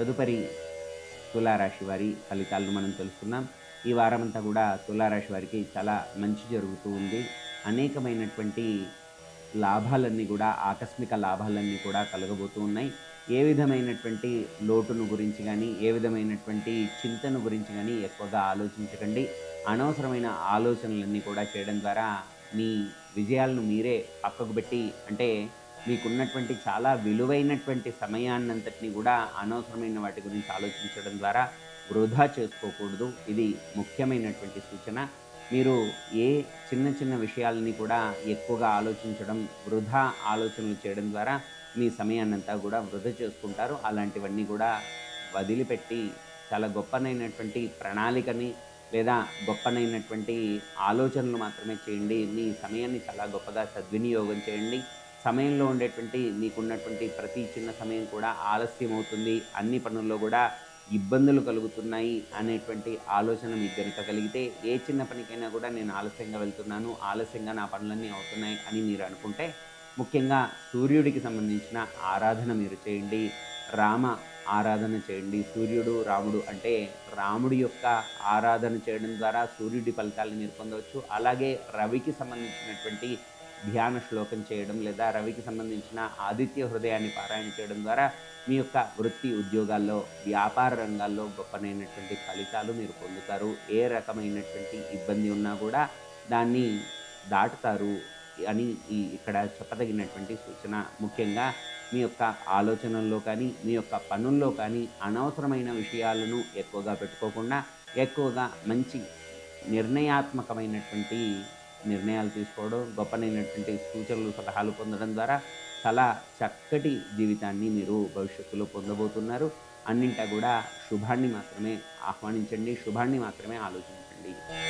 తదుపరి తులారాశి వారి ఫలితాలను మనం తెలుసుకున్నాం ఈ వారమంతా కూడా తులారాశి వారికి చాలా మంచి జరుగుతూ ఉంది. అనేకమైనటువంటి లాభాలన్నీ కూడా ఆకస్మిక లాభాలన్నీ కూడా కలగబోతూ ఉన్నాయి. ఏ విధమైనటువంటి లోటును గురించి కానీ ఏ విధమైనటువంటి చింతను గురించి కానీ ఎక్కువగా ఆలోచించకండి. అనవసరమైన ఆలోచనలన్నీ కూడా చేయడం ద్వారా మీ విజయాలను మీరే పక్కకు పెట్టి అంటే మీకున్నటువంటి చాలా విలువైనటువంటి సమయాన్నంతటిని కూడా అనవసరమైన వాటి గురించి ఆలోచించడం ద్వారా వృధా చేసుకోకూడదు. ఇది ముఖ్యమైనటువంటి సూచన. మీరు ఏ చిన్న చిన్న విషయాలని కూడా ఎక్కువగా ఆలోచించడం వృధా ఆలోచనలు చేయడం ద్వారా మీ సమయాన్నంతా కూడా వృధా చేసుకుంటారు. అలాంటివన్నీ కూడా వదిలిపెట్టి చాలా గొప్పనైనటువంటి ప్రణాళికని లేదా గొప్పనైనటువంటి ఆలోచనలు మాత్రమే చేయండి. మీ సమయాన్ని చాలా గొప్పగా సద్వినియోగం చేయండి. సమయంలో ఉండేటువంటి మీకున్నటువంటి ప్రతి చిన్న సమయం కూడా ఆలస్యం అవుతుంది అన్ని పనుల్లో కూడా ఇబ్బందులు కలుగుతున్నాయి అనేటువంటి ఆలోచన మీకు కనుక కలిగితే ఏ చిన్న పనికైనా కూడా నేను ఆలస్యంగా వెళ్తున్నాను ఆలస్యంగా నా పనులన్నీ అవుతున్నాయి అని మీరు అనుకుంటే ముఖ్యంగా సూర్యుడికి సంబంధించిన ఆరాధన మీరు చేయండి. రామ ఆరాధన చేయండి. సూర్యుడు రాముడు అంటే రాముడి యొక్క ఆరాధన చేయడం ద్వారా సూర్యుడి ఫలితాలను మీరు పొందవచ్చు. అలాగే రవికి సంబంధించినటువంటి ధ్యాన శ్లోకం చేయడం లేదా రవికి సంబంధించిన ఆదిత్య హృదయాన్ని పారాయణ చేయడం ద్వారా మీ యొక్క వృత్తి ఉద్యోగాల్లో వ్యాపార రంగాల్లో గొప్పనైనటువంటి ఫలితాలు మీరు పొందుతారు. ఏ రకమైనటువంటి ఇబ్బంది ఉన్నా కూడా దాన్ని దాటుతారు అని ఈ ఇక్కడ చెప్పదగినటువంటి సూచన. ముఖ్యంగా మీ యొక్క ఆలోచనల్లో కానీ మీ యొక్క పనుల్లో కానీ అనవసరమైన విషయాలను ఎక్కువగా పెట్టుకోకుండా ఎక్కువగా మంచి నిర్ణయాత్మకమైనటువంటి నిర్ణయాలు తీసుకోవడం గొప్పనైనటువంటి సూచనలు సలహాలు పొందడం ద్వారా చాలా చక్కటి జీవితాన్ని మీరు భవిష్యత్తులో పొందబోతున్నారు. అన్నింటా కూడా శుభాన్ని మాత్రమే ఆహ్వానించండి శుభాన్ని మాత్రమే ఆలోచించండి.